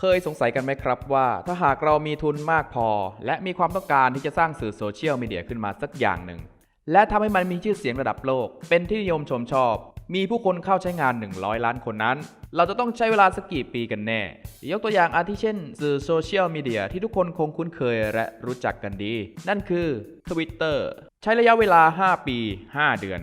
เคยสงสัยกันไหมครับว่า ถ้าหากเรามีทุนมากพอ และมีความต้องการที่จะสร้างสื่อโซเชียลมีเดียขึ้นมาสักอย่างหนึ่ง และทำให้มันมีชื่อเสียงระดับโลก เป็นที่นิยมชมชอบ มีผู้คนเข้าใช้งาน 100 ล้านคนนั้น เราจะต้องใช้เวลาสักกี่ปีกันแน่ ยกตัวอย่างอาทิเช่น สื่อโซเชียลมีเดียที่ทุกคนคงคุ้นเคยและรู้จักกันดี นั่นคือ Twitter ใช้ระยะเวลา 5 ปี 5 เดือน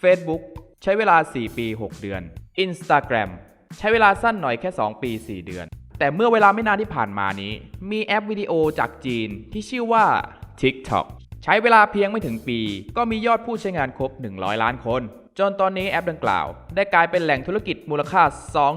Facebook ใช้เวลา 4 ปี 6 เดือน Instagram ใช้เวลาสั้นหน่อยแค่ 2 ปี 4 เดือน แต่เมื่อเวลาไม่นานที่ผ่านมานี้ มีแอปวิดีโอจากจีนที่ชื่อว่า TikTok ใช้เวลาเพียงไม่ถึงปี ก็มียอดผู้ใช้งานครบ 100 ล้านคน จนตอนนี้แอปดังกล่าว ได้กลายเป็นแหล่งธุรกิจมูลค่า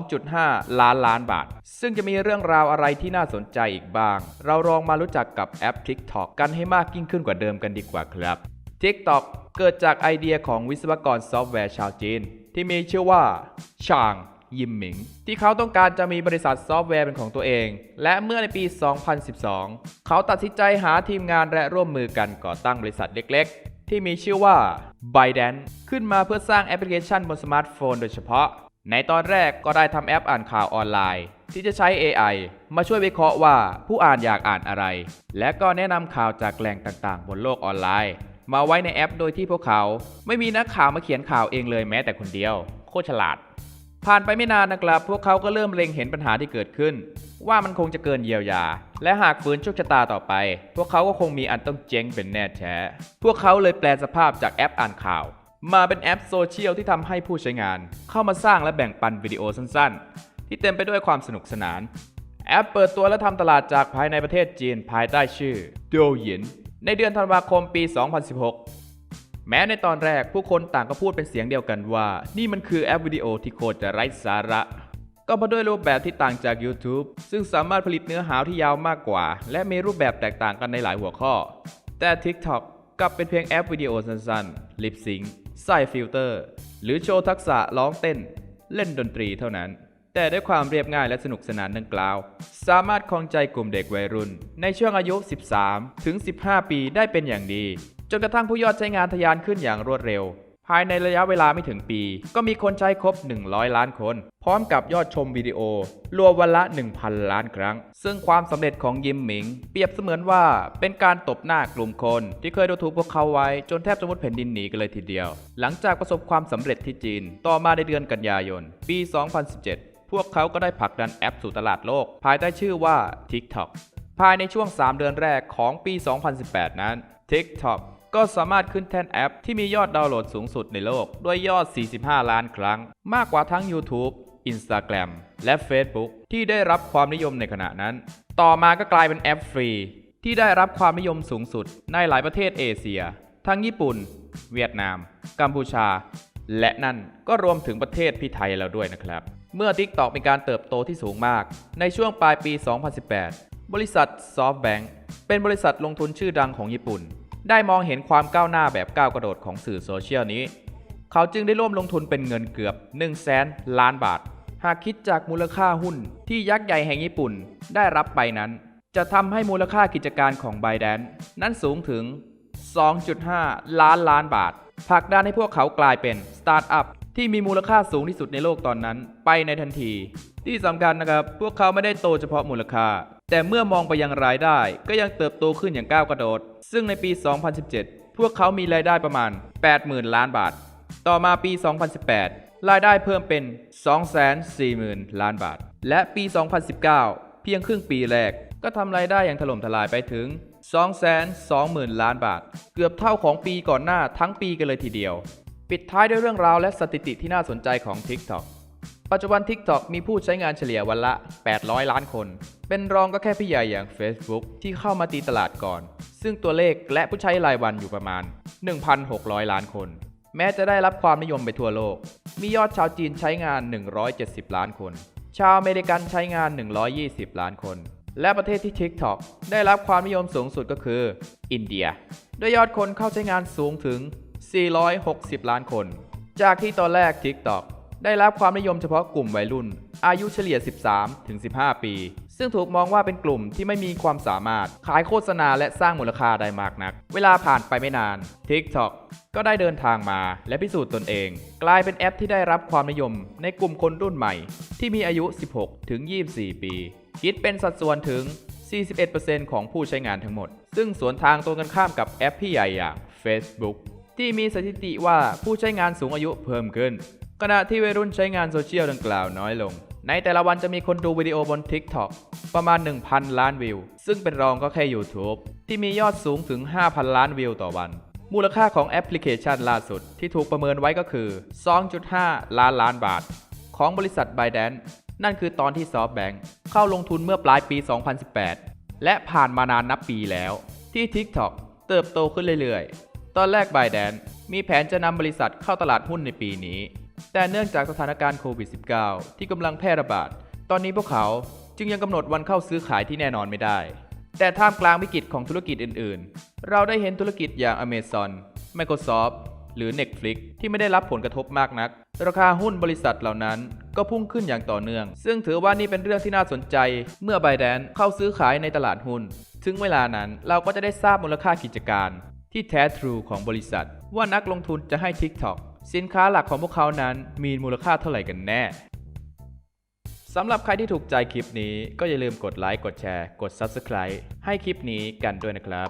2.5 ล้านล้านบาท ซึ่งจะมีเรื่องราวอะไรที่น่าสนใจอีกบ้าง เราลองมารู้จักกับแอป TikTok กันให้มากยิ่งขึ้นกว่าเดิมกันดีกว่าครับ TikTok เกิดจากไอเดียของวิศวกรซอฟต์แวร์ชาวจีน ที่มีชื่อว่าชาง ยิมหมิง ที่เขาต้องการจะมีบริษัทซอฟต์แวร์เป็นของตัวเอง และเมื่อในปี 2012 เขาตัดสินใจหาทีมงานและร่วมมือกันก่อตั้งบริษัทเล็กๆ ที่มีชื่อว่า ByteDance ขึ้นมาเพื่อสร้างแอปพลิเคชันบนสมาร์ทโฟนโดยเฉพาะ ในตอนแรกก็ได้ทำแอปอ่านข่าวออนไลน์ ที่จะใช้ AI มาช่วยวิเคราะห์ว่าผู้อ่านอยากอ่านอะไร และก็แนะนำข่าวจากแหล่งต่างๆ บนโลกออนไลน์ มาไว้ในแอปโดยที่พวกเขา ไม่มีนักข่าวมาเขียนข่าวเองเลยแม้แต่คนเดียว โคตรฉลาด ผ่านไปไม่นานนะครับ พวกเขาก็เริ่มเล็งเห็นปัญหาที่เกิดขึ้น ว่ามันคงจะเกินเยียวยา และหากฝืนโชคชะตาต่อไป พวกเขาก็คงมีอันต้องเจ๊งเป็นแน่แท้ พวกเขาเลยแปลสภาพจากแอปอ่านข่าว มาเป็นแอปโซเชียลที่ทำให้ผู้ใช้งาน เข้ามาสร้างและแบ่งปันวิดีโอสั้นๆ ที่เต็มไปด้วยความสนุกสนาน แอปเปิดตัวและทำตลาดจากภายในประเทศจีนภายใต้ชื่อโดหยินในเดือนธันวาคมปี 2016 แม้ในตอนแรกผู้คนต่างก็พูดเป็นเสียงเดียวกันว่า นี่มันคือแอปวิดีโอที่โคตรจะไร้สาระ ก็เพราะด้วยรูปแบบที่ต่างจาก YouTube ซึ่งสามารถผลิตเนื้อหาที่ยาวมากกว่า และมีรูปแบบแตกต่างกันในหลายหัวข้อ แต่ TikTok กลับเป็นเพียงแอปวิดีโอสั้นๆ ลิปซิงใส่ฟิลเตอร์ หรือโชว์ทักษะร้องเต้น เล่นดนตรีเท่านั้น แต่ด้วยความเรียบง่ายและสนุกสนานดังกล่าว สามารถครองใจกลุ่มเด็กวัยรุ่น ในช่วงอายุ 13 ถึง 15 ปีได้เป็นอย่างดี จนกระทั่งผู้ยอดใช้งานทะยานขึ้นอย่างรวดเร็ว ภายในระยะเวลาไม่ถึงปี ก็มีคนใช้ครบ 100 ล้านคน พร้อมกับยอดชมวิดีโอ รวมวันละ 1,000 ล้านครั้ง ซึ่งความสำเร็จของยิมหมิง เปรียบเสมือนว่าเป็นการตบหน้ากลุ่มคน ที่เคยดูถูกพวกเขาไว้จนแทบจะมุดแผ่นดินหนีกันเลยทีเดียว หลังจากประสบความสำเร็จที่จีน ต่อมาในเดือนกันยายน ปี 2017พวกเขาก็ได้ผลักดันแอปสู่ตลาดโลก ภายใต้ชื่อว่า TikTok ภายในช่วง 3 เดือนแรกของปี 2018 นั้น TikTok ก็สามารถขึ้นแท่นแอปที่มียอดดาวน์โหลดสูงสุดในโลก ด้วยยอด 45 ล้านครั้ง มากกว่าทั้ง YouTube Instagram และ Facebook ที่ได้รับความนิยมในขณะนั้น ต่อมาก็กลายเป็นแอปฟรี ที่ได้รับความนิยมสูงสุดในหลายประเทศเอเชีย ทั้งญี่ปุ่น เวียดนาม กัมพูชา และนั่นก็รวมถึงประเทศพี่ไทยแล้วด้วยนะครับ เมื่อ TikTok มีการเติบโตที่สูงมาก ในช่วงปลายปี 2018 บริษัท SoftBank เป็นบริษัทลงทุนชื่อดังของญี่ปุ่น ได้มองเห็นความก้าวหน้าแบบก้าวกระโดดของสื่อโซเชียลนี้ เขาจึงได้ร่วมลงทุนเป็นเงินเกือบ 1 0 0 0 0แสนล้านบาท หากคิดจากมูลค่าหุ้นที่ยักษ์ใหญ่แห่งญี่ปุ่นได้รับไปนั้น จะทำให้มูลค่ากิจการของ b y d a n c e นั้นสูงถึง 2.5 ล้านล้านบาทผลักดันให้พวกเขากลายเป็นสตาร์ทอัพที่มีมูลค่าสูงที่สุดในโลกตอนนั้น ไปในทันที ที่สำคัญนะครับ พวกเขาไม่ได้โตเฉพาะมูลค่า แต่เมื่อมองไปยังรายได้ก็ยังเติบโตขึ้นอย่างก้าวกระโดด ซึ่งในปี 2017 พวกเขามีรายได้ประมาณ 80,000 ล้านบาท ต่อมาปี 2018 รายได้เพิ่มเป็น 240,000 ล้านบาท และปี 2019 เพียงครึ่งปีแรก ก็ทำรายได้อย่างถล่มทลายไปถึง 220,000 ล้านบาท เกือบเท่าของปีก่อนหน้าทั้งปีกันเลยทีเดียว ปิดท้ายด้วยเรื่องราวและสถิติที่น่าสนใจของ TikTok ปัจจุบัน TikTok มีผู้ใช้งานเฉลี่ยวันละ 800 ล้านคน เป็นรองก็แค่พี่ใหญ่อย่าง Facebook ที่เข้ามาตีตลาดก่อน ซึ่งตัวเลขและผู้ใช้รายวันอยู่ประมาณ 1,600 ล้านคน แม้จะได้รับความนิยมไปทั่วโลก มียอดชาวจีนใช้งาน 170 ล้านคน ชาวอเมริกันใช้งาน 120 ล้านคน และประเทศที่ TikTok ได้รับความนิยมสูงสุดก็คือ อินเดีย ด้วยยอดคนเข้าใช้งานสูงถึง 460 ล้านคน จากที่ตอนแรก TikTok ได้รับความนิยมเฉพาะกลุ่มวัยรุ่น อายุเฉลี่ย 13 ถึง 15 ปี ซึ่งถูกมองว่าเป็นกลุ่มที่ไม่มีความสามารถ ขายโฆษณาและสร้างมูลค่าได้มากนัก เวลาผ่านไปไม่นาน TikTok ก็ได้เดินทางมาและพิสูจน์ตนเอง กลายเป็นแอปที่ได้รับความนิยมในกลุ่มคนรุ่นใหม่ ที่มีอายุ 16 ถึง 24 ปี คิดเป็นสัดส่วนถึง 41%ของผู้ใช้งานทั้งหมด ซึ่งสวนทางตรงกันข้ามกับแอปพี่ใหญ่อย่าง Facebook ที่มีสถิติว่าผู้ใช้งานสูงอายุเพิ่มขึ้น ขณะที่วัยรุ่นใช้งานโซเชียลดังกล่าวน้อยลง ในแต่ละวันจะมีคนดูวิดีโอบน TikTok ประมาณ 1,000 ล้านวิว ซึ่งเป็นรองก็แค่ YouTube ที่มียอดสูงถึง 5,000 ล้านวิวต่อวัน มูลค่าของแอปพลิเคชันล่าสุดที่ถูกประเมินไว้ก็คือ 2.5 ล้านล้านบาท ของบริษัท b y d a n c e นั่นคือตอนที่ SoftBank เข้าลงทุนเมื่อปลายปี 2018 และผ่านมานานนับปีแล้ว ที่ TikTok เติบโตขึ้นเรื่อยๆ ตอนแรก b y d a n c e มีแผนจะนำบริษัทเข้าตลาดหุ้นในปีนี้ แต่เนื่องจากสถานการณ์โควิด -19 ที่กำลังแพร่ระบาด ตอนนี้พวกเขาจึงยังกำหนดวันเข้าซื้อขายที่แน่นอนไม่ได้ แต่ท่ามกลางวิกฤตของธุรกิจอื่น ๆ เราได้เห็นธุรกิจอย่าง Amazon Microsoft หรือ Netflix ที่ไม่ได้รับผลกระทบมากนัก ราคาหุ้นบริษัทเหล่านั้นก็พุ่งขึ้นอย่างต่อเนื่อง ซึ่งถือว่านี่เป็นเรื่องที่น่าสนใจ เมื่อ Binance เข้าซื้อขายในตลาดหุ้น ถึงเวลานั้นเราก็จะได้ทราบมูลค่ากิจการ ที่แท้ทรูของบริษัท ว่านักลงทุนจะให้ TikTok สินค้าหลักของพวกเขานั้นมีมูลค่าเท่าไหร่กันแน่สำหรับใครที่ถูกใจคลิปนี้ก็อย่าลืมกดไลค์ กดแชร์ กด Subscribe ให้คลิปนี้กันด้วยนะครับ